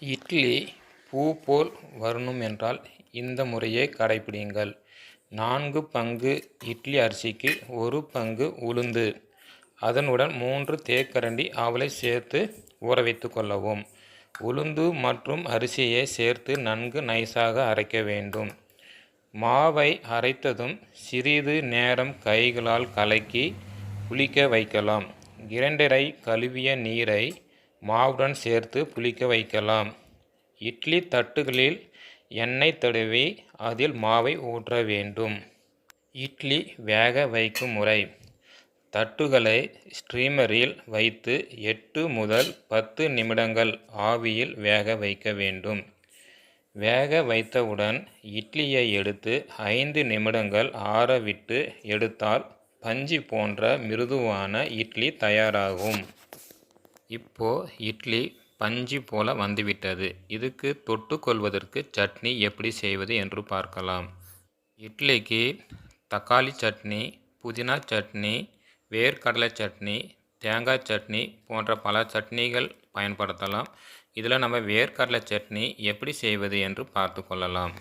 இட்லி பூ போல் வரணும் என்றால் இந்த முறையை கடைபிடிங்கள் நான்கு பங்கு இட்லி அரிசிக்கு ஒரு பங்கு உளுந்து. அதனுடன் மூன்று தேக்கரண்டி ஆவலை சேர்த்து ஊற வைத்து கொள்ளவும். உளுந்து மற்றும் அரிசியை சேர்த்து நன்கு நைஸாக அரைக்க வேண்டும். மாவை அரைத்ததும் சிறிது நேரம் கைகளால் கலக்கி புளிக்க வைக்கலாம். இரண்டரை கழுவிய நீரை மாவுடன் சேர்த்து புளிக்க வைக்கலாம். இட்லி தட்டுகளில் எண்ணெய் தடவி அதில் மாவை ஊற்ற வேண்டும். இட்லி வேக வைக்கும் முறை. தட்டுகளை ஸ்ட்ரீமரில் வைத்து எட்டு முதல் பத்து நிமிடங்கள் ஆவியில் வேக வைக்க வேண்டும். வேக வைத்தவுடன் இட்லியை எடுத்து ஐந்து நிமிடங்கள் ஆறவிட்டு எடுத்தால் பஞ்சு போன்ற மிருதுவான இட்லி தயாராகும். இப்போ இட்லி பஞ்சு போல வந்துவிட்டது. இதுக்கு தொட்டுக்கொள்வதற்கு சட்னி எப்படி செய்வது என்று பார்க்கலாம். இட்லிக்கு தக்காளி சட்னி புதினா சட்னி வேர்க்கடலை சட்னி தேங்காய் சட்னி போன்ற பல சட்னிகள் பயன்படுத்தலாம். இதில் நம்ம வேர்க்கடலை சட்னி எப்படி செய்வது என்று பார்த்து கொள்ளலாம்.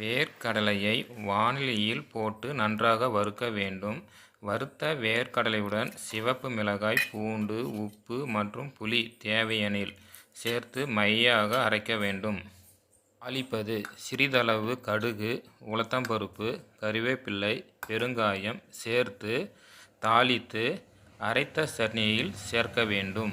வேர்க்கடலையை வானிலையில் போட்டு நன்றாக வறுக்க வேண்டும். வறுத்த வேர்க்கடலையுடன் சிவப்பு மிளகாய் பூண்டு உப்பு மற்றும் புளி தேவையெனில் சேர்த்து மையாக அரைக்க வேண்டும். அழிப்பது சிறிதளவு கடுகு உளுத்தம்பருப்பு கறிவேப்பிள்ளை பெருங்காயம் சேர்த்து தாளித்து அரைத்த சட்னியில் சேர்க்க வேண்டும்.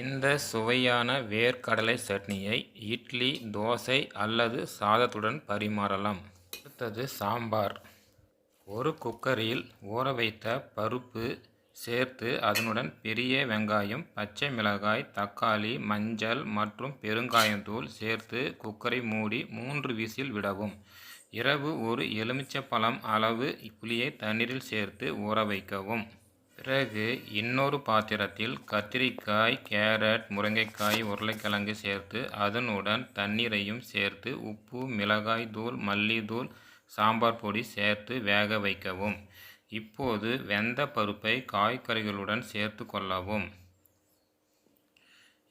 இந்த சுவையான வேர்க்கடலை சட்னியை இட்லி தோசை அல்லது சாதத்துடன் பரிமாறலாம். அடுத்தது சாம்பார். ஒரு குக்கரில் ஊற வைத்த பருப்பு சேர்த்து அதனுடன் பெரிய வெங்காயம் பச்சை மிளகாய் தக்காளி மஞ்சள் மற்றும் பெருங்காயத்தூள் சேர்த்து குக்கரை மூடி மூன்று விசில் விடவும். இரவு ஒரு எலுமிச்சப்பழம் அளவு புளியை தண்ணீரில் சேர்த்து ஊற வைக்கவும். பிறகு இன்னொரு பாத்திரத்தில் கத்திரிக்காய் கேரட் முருங்கைக்காய் உருளைக்கிழங்கு சேர்த்து அதனுடன் தண்ணீரையும் சேர்த்து உப்பு மிளகாய் தூள் மல்லித்தூள் சாம்பார் பொடி சேர்த்து வேக வைக்கவும். இப்போது வெந்த பருப்பை காய்கறிகளுடன் சேர்த்து கொள்ளவும்.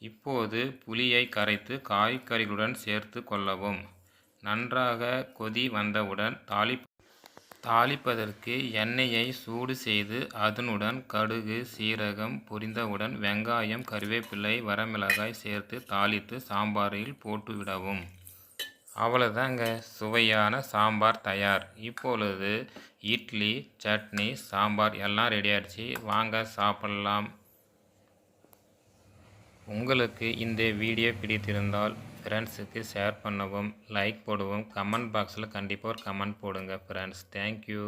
இப்போது புளியை கரைத்து காய்கறிகளுடன் சேர்த்து கொள்ளவும். நன்றாக கொதி வந்தவுடன் தாளி தாளிப்பதற்கு எண்ணெயை சூடு செய்து அதனுடன் கடுகு சீரகம் பொரிந்தவுடன் வெங்காயம் கறிவேப்பிலை வரமிளகாய் சேர்த்து தாளித்து சாம்பாரில் போட்டுவிடவும் அவ்வளோதாங்க சுவையான சாம்பார் தயார். இப்பொழுது இட்லி சட்னி சாம்பார் எல்லாம் ரெடி ஆகிடுச்சு வாங்க சாப்பிட்லாம். உங்களுக்கு இந்த வீடியோ பிடித்திருந்தால் ஃப்ரெண்ட்ஸுக்கு ஷேர் பண்ணவும் லைக் போடவும் கமெண்ட் பாக்ஸில் கண்டிப்பாக ஒரு கமெண்ட் போடுங்க ஃப்ரெண்ட்ஸ் தேங்க்யூ